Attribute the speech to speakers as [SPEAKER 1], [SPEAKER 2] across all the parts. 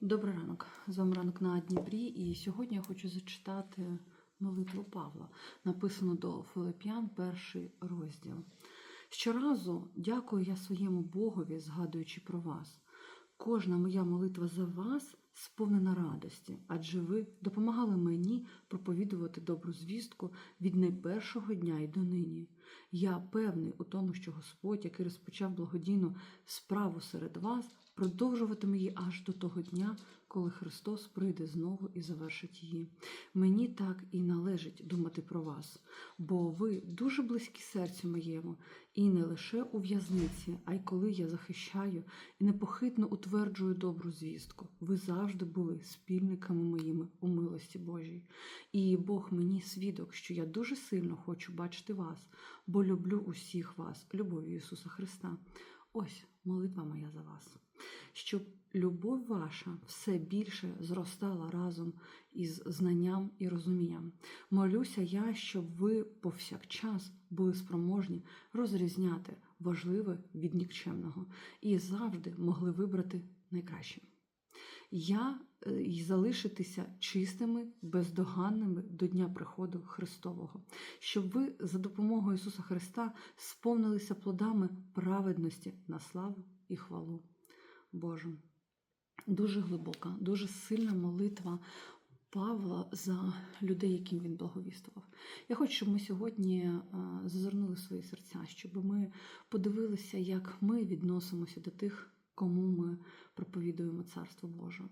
[SPEAKER 1] Добрий ранок. З вами ранок на Дніпрі. І сьогодні я хочу зачитати молитву Павла, написану до Филип'ян, перший розділ. Щоразу дякую я своєму Богові, згадуючи про вас. Кожна моя молитва за вас сповнена радості, адже ви допомагали мені проповідувати добру звістку від найпершого дня і донині. Я певний у тому, що Господь, який розпочав благодійну справу серед вас, продовжуватиме її аж до того дня, коли Христос прийде знову і завершить її. Мені так і належить думати про вас, бо ви дуже близькі серцю моєму, і не лише у в'язниці, а й коли я захищаю і непохитно утверджую добру звістку. Ви завжди були спільниками моїми у милості Божій. І Бог мені свідок, що я дуже сильно хочу бачити вас, бо люблю усіх вас, любов'ю Ісуса Христа. Ось молитва моя за вас, щоб любов ваша все більше зростала разом із знанням і розумінням. Молюся я, щоб ви повсякчас були спроможні розрізняти важливе від нікчемного і завжди могли вибрати найкраще. Я е, і залишитися чистими, бездоганними до дня приходу Христового, щоб ви за допомогою Ісуса Христа сповнилися плодами праведності на славу і хвалу Божу. Дуже глибока, дуже сильна молитва Павла за людей, яким він благовістував. Я хочу, щоб ми сьогодні е, зазирнули свої серця, щоб ми подивилися, як ми відносимося до тих, кому ми проповідуємо Царство Боже.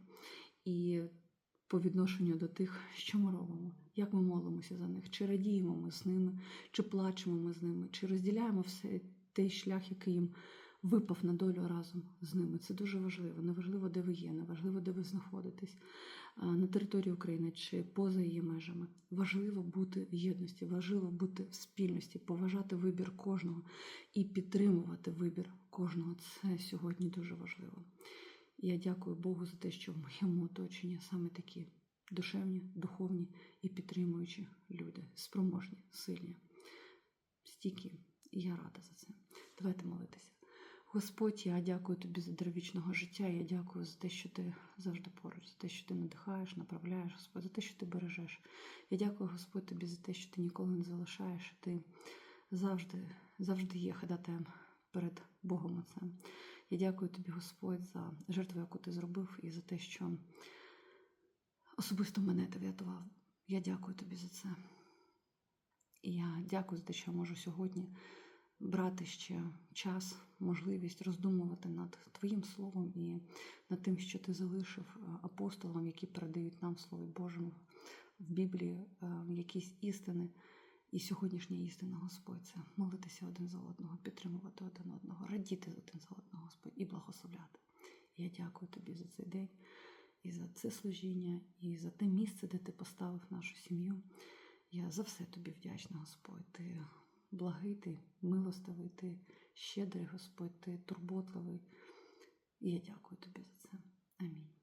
[SPEAKER 1] І по відношенню до тих, що ми робимо, як ми молимося за них, чи радіємо ми з ними, чи плачемо ми з ними, чи розділяємо все той шлях, який їм випав на долю разом з ними. Це дуже важливо. Неважливо, де ви є, неважливо, де ви знаходитесь на території України чи поза її межами. Важливо бути в єдності, важливо бути в спільності, поважати вибір кожного і підтримувати вибір кожного. Це сьогодні дуже важливо. Я дякую Богу за те, що в моєму оточенні саме такі душевні, духовні і підтримуючі люди, спроможні, сильні, стійкі. І я рада за це. Давайте молитися. Господь, я дякую тобі за дровічного життя. Я дякую за те, що ти завжди поруч, за те, що ти надихаєш, направляєш, Господь, за те, що ти бережеш. Я дякую, Господь, тобі за те, що ти ніколи не залишаєш. Ти завжди, завжди є ходатаєм перед Богом Отцем. Я дякую тобі, Господь, за жертву, яку ти зробив, і за те, що особисто мене ти врятував. Я дякую тобі за це. І я дякую за те, що я можу сьогодні брати ще час, можливість роздумувати над Твоїм словом і над тим, що ти залишив апостолам, які передають нам в Слові Божому в Біблії якісь істини. І сьогоднішня істина, Господь, це молитися один за одного, підтримувати один одного, радіти один за одного, Господь, і благословляти. Я дякую тобі за цей день, і за це служіння, і за те місце, де ти поставив нашу сім'ю. Я за все тобі вдячна, Господь. Ти благий, ти милостивий, ти щедрий, Господь, ти турботливий. І я дякую тобі за це. Амінь.